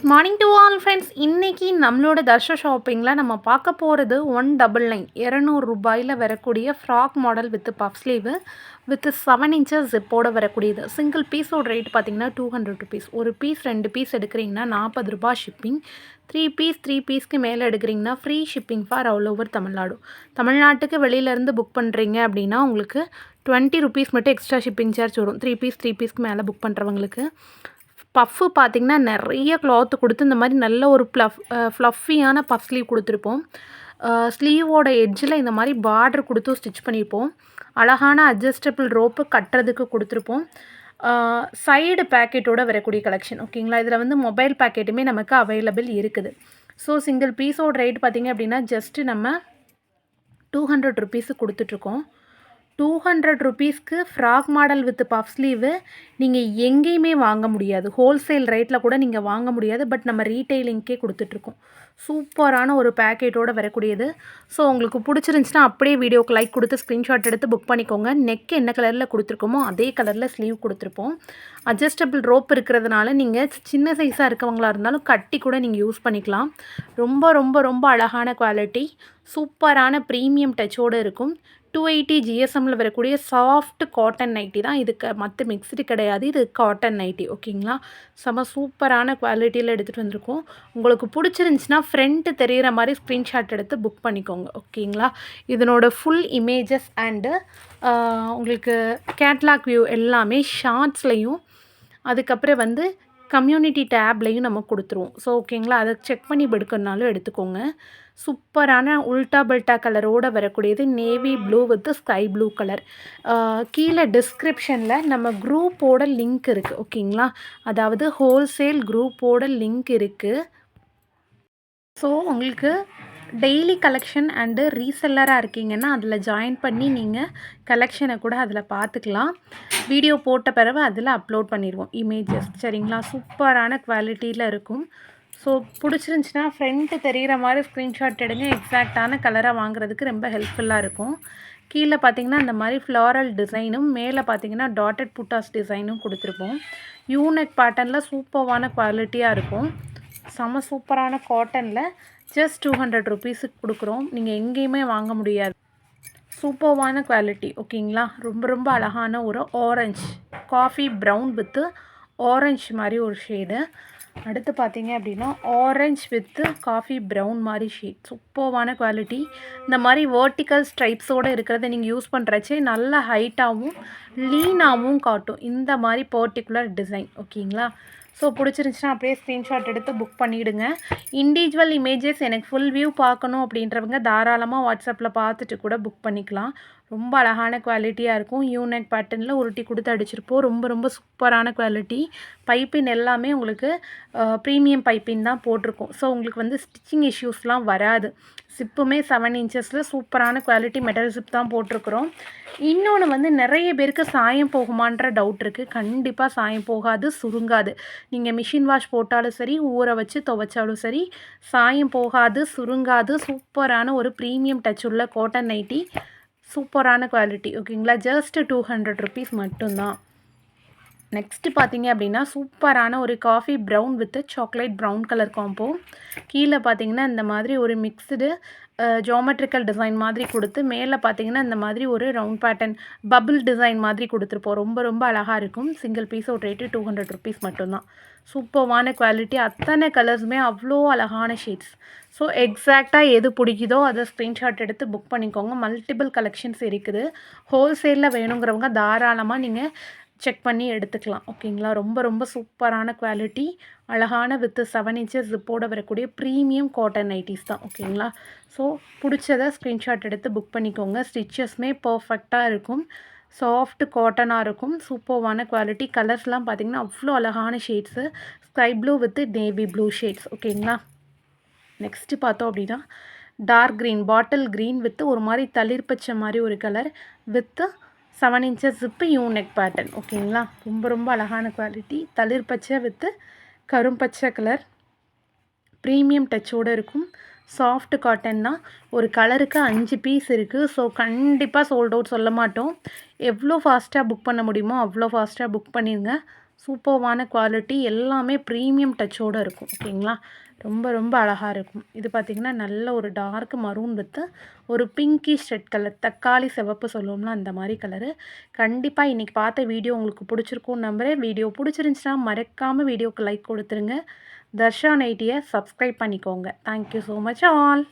Morning to all friends இன்றைக்கி நம்மளோட தர்ஷ ஷாப்பிங்கில் நம்ம பார்க்க போகிறது ஒன் டபுள் நைன் இரநூறு ரூபாயில் வரக்கூடிய frock model with puff sleeve with seven inches ஜிப்போட வரக்கூடியது. சிங்கிள் பீஸோட ரேட் பார்த்தீங்கன்னா டூ ஹண்ட்ரட் ருபீஸ் ஒரு பீஸ் ரெண்டு பீஸ் எடுக்கிறீங்கன்னா நாற்பது ரூபாய் ஷிப்பிங் த்ரீ பீஸ் த்ரீ பீஸ்க்கு மேலே எடுக்கிறீங்கன்னா free shipping for all over Tamil Nadu. தமிழ்நாட்டுக்கு வெளியிலேருந்து புக் பண்ணுறீங்க அப்படின்னா உங்களுக்கு டுவெண்ட்டி ருபீஸ் மட்டும் எக்ஸ்ட்ரா ஷிப்பிங் சார்ஜ் வரும். த்ரீ பீஸ் த்ரீ பீஸ்க்கு மேலே புக் பண்ணுறவங்களுக்கு பஃப்பு பார்த்திங்கன்னா நிறைய கிளாத்து கொடுத்து இந்த மாதிரி நல்ல ஒரு ப்ளஃப் ஃப்ளஃபியான பஃப் ஸ்லீவ் கொடுத்துருப்போம். ஸ்லீவோட எட்ஜில் இந்த மாதிரி பார்டர் கொடுத்து ஸ்டிச் பண்ணியிருப்போம் அழகான அட்ஜஸ்டபிள் ரோப்பு கட்டுறதுக்கு கொடுத்துருப்போம். சைடு பேக்கெட்டோட வரக்கூடிய கலெக்ஷன் ஓகேங்களா இதில் வந்து மொபைல் பேக்கெட்டுமே நமக்கு அவைலபிள் இருக்குது. ஸோ சிங்கிள் பீஸோட ரேட் பார்த்திங்க அப்படின்னா ஜஸ்ட்டு நம்ம டூ ஹண்ட்ரட் ருபீஸு கொடுத்துட்ருக்கோம் டூ ஹண்ட்ரட் ருபீஸ்க்கு frock model with puff sleeve நீங்கள் எங்கேயுமே வாங்க முடியாது. ஹோல்சேல் ரேட்டில் கூட நீங்கள் வாங்க முடியாது. பட் நம்ம ரீட்டைலிங்க்கே கொடுத்துட்ருக்கோம். சூப்பரான ஒரு பேக்கெட்டோடு வரக்கூடியது. ஸோ உங்களுக்கு பிடிச்சிருந்துச்சின்னா அப்படியே வீடியோக்கு லைக் கொடுத்து ஸ்க்ரீன்ஷாட் எடுத்து புக் பண்ணிக்கோங்க. நெக் என்ன கலரில் கொடுத்துருக்கோமோ அதே கலரில் ஸ்லீவ் கொடுத்துருப்போம். அட்ஜஸ்டபிள் ரோப் இருக்கிறதுனால நீங்கள் சின்ன சைஸாக இருக்கவங்களா இருந்தாலும் கட்டி கூட நீங்கள் யூஸ் பண்ணிக்கலாம். ரொம்ப ரொம்ப ரொம்ப அழகான குவாலிட்டி சூப்பரான ப்ரீமியம் டச்சோடு இருக்கும். டூ எயிட்டி ஜிஎஸ்எம்மில் வரக்கூடிய சாஃப்ட் காட்டன் நைட்டி தான் இதுக்கு மற்ற மிக்ஸ்டு கிடையாது. இது காட்டன் நைட்டி ஓகேங்களா செம சூப்பரான குவாலிட்டியில் எடுத்துகிட்டு வந்திருக்கோம். உங்களுக்கு பிடிச்சிருந்துச்சின்னா ஃப்ரண்ட்டு தெரிகிற மாதிரி ஸ்க்ரீன்ஷாட் எடுத்து புக் பண்ணிக்கோங்க ஓகேங்களா இதனோட ஃபுல் இமேஜஸ் அண்டு உங்களுக்கு கேட்லாக் வியூ எல்லாமே ஷார்ட்ஸ்லையும் அதுக்கப்புறம் வந்து கம்யூனிட்டி டேப்லையும் நம்ம கொடுத்துருவோம். ஸோ ஓகேங்களா அதை செக் பண்ணி எடுக்கணுனாலும் எடுத்துக்கோங்க. சூப்பரான உல்டா பல்டா கலரோடு வரக்கூடியது. Navy blue with sky blue colour. கீழே டிஸ்கிரிப்ஷனில் நம்ம குரூப்போட லிங்க் இருக்குது ஓகேங்களா? அதாவது ஹோல்சேல் குரூப்போட லிங்க் இருக்குது ஸோ உங்களுக்கு டெய்லி கலெக்ஷன் அண்டு ரீசெல்லராக இருக்கீங்கன்னா அதில் ஜாயின் பண்ணி நீங்கள் கலெக்ஷனை கூட அதில் பார்த்துக்கலாம் வீடியோ போட்ட பிறகு அதில் அப்லோட் பண்ணிடுவோம் இமேஜஸ். சரிங்களா? சூப்பரான குவாலிட்டியில் இருக்கும். ஸோ பிடிச்சிருந்துச்சின்னா ஃப்ரெண்ட்டு தெரிகிற மாதிரி ஸ்க்ரீன்ஷாட் எடுங்க. எக்ஸாக்டான கலராக வாங்குறதுக்கு ரொம்ப ஹெல்ப்ஃபுல்லாக இருக்கும். கீழே பார்த்தீங்கன்னா அந்த மாதிரி ஃப்ளாரல் டிசைனும் மேலே பார்த்தீங்கன்னா டாட்டட் புட்டாஸ் டிசைனும் கொடுத்துருப்போம். யூனெக் பேட்டர்னில் சூப்பர்வான குவாலிட்டியாக இருக்கும். செம சூப்பரான காட்டனில் ஜஸ்ட் டூ ஹண்ட்ரட் ருபீஸுக்கு கொடுக்குறோம். நீங்கள் எங்கேயுமே வாங்க முடியாது. சூப்பர்வான குவாலிட்டி ஓகேங்களா ரொம்ப ரொம்ப அழகான ஒரு orange coffee brown with orange மாதிரி ஒரு ஷேடு அடுத்து பார்த்தீங்க அப்படின்னா ஆரஞ்ச் வித்து காஃபி ப்ரௌன் மாதிரி ஷேட் சூப்பர்வான குவாலிட்டி இந்த மாதிரி வேர்ட்டிக்கல் ஸ்ட்ரைப்ஸோடு இருக்கிறத நீங்கள் யூஸ் பண்ணுறச்சே நல்ல ஹைட்டாகவும் லீனாகவும் காட்டும். இந்த மாதிரி பர்டிகுலர் டிசைன் ஓகேங்களா ஸோ பிடிச்சிருந்துச்சுன்னா அப்படியே ஸ்க்ரீன்ஷாட் எடுத்து புக் பண்ணிவிடுங்க இண்டிவிஜுவல் இமேஜஸ் எனக்கு ஃபுல் வியூ பார்க்கணும் அப்படின்றவங்க தாராளமாக வாட்ஸ்அப்பில் பார்த்துட்டு கூட புக் பண்ணிக்கலாம். ரொம்ப அழகான குவாலிட்டியாக இருக்கும். யூனெக் பேட்டர்னில் உருட்டி கொடுத்து அடிச்சிருப்போம். ரொம்ப ரொம்ப சூப்பரான குவாலிட்டி பைப்பின் எல்லாமே உங்களுக்கு ப்ரீமியம் பைப்பின் தான் போட்டிருக்கோம். ஸோ உங்களுக்கு வந்து ஸ்டிச்சிங் இஷ்யூஸ்லாம் வராது. சிப்புமே செவன் இன்ச்சஸில் சூப்பரான குவாலிட்டி மெட்டல் சிப் தான் போட்டிருக்கிறோம். இன்னொன்று வந்து நிறைய பேருக்கு சாயம் போகுமான்ற டவுட் இருக்குது கண்டிப்பாக சாயம் போகாது சுருங்காது. நீங்கள் மிஷின் வாஷ் போட்டாலும் சரி ஊற வச்சு துவைச்சாலும் சரி சாயம் போகாது சுருங்காது. சூப்பரான ஒரு ப்ரீமியம் டச் உள்ள காட்டன் நைட்டி சூப்பரான குவாலிட்டி ஓகேங்களா? ஜஸ்ட் டூ ஹண்ட்ரட் ருபீஸ் மட்டும்தான். நெக்ஸ்ட்டு பார்த்தீங்க அப்படின்னா சூப்பரான ஒரு coffee brown with chocolate brown colour combo கீழே பார்த்தீங்கன்னா இந்த மாதிரி ஒரு மிக்ஸ்டு ஜோமெட்ரிக்கல் டிசைன் மாதிரி கொடுத்து மேலே பார்த்தீங்கன்னா இந்த மாதிரி ஒரு ரவுண்ட் பேட்டர்ன் பபுள் டிசைன் மாதிரி கொடுத்துருப்போம். ரொம்ப ரொம்ப அழகாக இருக்கும். சிங்கிள் பீஸோட ரேட்டு டூ ஹண்ட்ரட் ருபீஸ் மட்டும்தான். சூப்பர்வான குவாலிட்டி அத்தனை கலர்ஸுமே அவ்வளோ அழகான ஷேட்ஸ் ஸோ எக்ஸாக்டாக எது பிடிக்குதோ அதை ஸ்க்ரீன்ஷாட் எடுத்து புக் பண்ணிக்கோங்க. மல்டிபிள் கலெக்ஷன்ஸ் இருக்குது. ஹோல்சேலில் வேணுங்கிறவங்க தாராளமாக நீங்கள் செக் பண்ணி எடுத்துக்கலாம். ஓகேங்களா ரொம்ப ரொம்ப சூப்பரான குவாலிட்டி அழகான வித்து செவன் இன்ச்சஸ் ஜிப்போட வரக்கூடிய ப்ரீமியம் காட்டன் நைட்டிஸ் தான். ஓகேங்களா ஸோ பிடிச்சதை ஸ்க்ரீன்ஷாட் எடுத்து புக் பண்ணிக்கோங்க. ஸ்டிச்சஸ்மே பர்ஃபெக்டாக இருக்கும். சாஃப்ட் காட்டனாக இருக்கும். சூப்பர்வான குவாலிட்டி கலர்ஸ்லாம் பார்த்திங்கன்னா அவ்வளோ அழகான shades sky blue with navy blue shades ஓகேங்களா நெக்ஸ்ட்டு பார்த்தோம் அப்படின்னா dark green bottle green with ஒரு மாதிரி தளிர் பச்சை மாதிரி ஒரு colour with seven inches zip unique pattern ஓகேங்களா ரொம்ப ரொம்ப அழகான குவாலிட்டி தளிர் பச்சை வித்து கரும்பச்சை கலர் ப்ரீமியம் டச்சோடு இருக்கும். சாஃப்ட் காட்டன் தான். ஒரு கலருக்கு அஞ்சு பீஸ் இருக்குது ஸோ கண்டிப்பாக சோல்ட் அவுட் சொல்ல மாட்டோம். எவ்வளோ ஃபாஸ்ட்டாக புக் பண்ண முடியுமோ அவ்வளோ ஃபாஸ்ட்டாக புக் பண்ணிடுங்க சூப்பர்வான குவாலிட்டி எல்லாமே ப்ரீமியம் டச்சோடு இருக்கும். ஓகேங்களா ரொம்ப ரொம்ப அழகாக இருக்கும். இது பார்த்திங்கன்னா நல்ல ஒரு டார்க் மரூன் வித்து ஒரு பிங்கிஷ் ரெட் கலர் தக்காளி சிவப்பு சொல்லுவோம்னா அந்த மாதிரி கலரு கண்டிப்பாக இன்றைக்கி பார்த்த வீடியோ உங்களுக்கு பிடிச்சிருக்கும் நம்புகிறேன் வீடியோ பிடிச்சிருந்துச்சுன்னா மறக்காமல் வீடியோக்கு லைக் கொடுத்துருங்க. தர்ஷா நைட்டியை சப்ஸ்கிரைப் பண்ணிக்கோங்க. Thank you so much all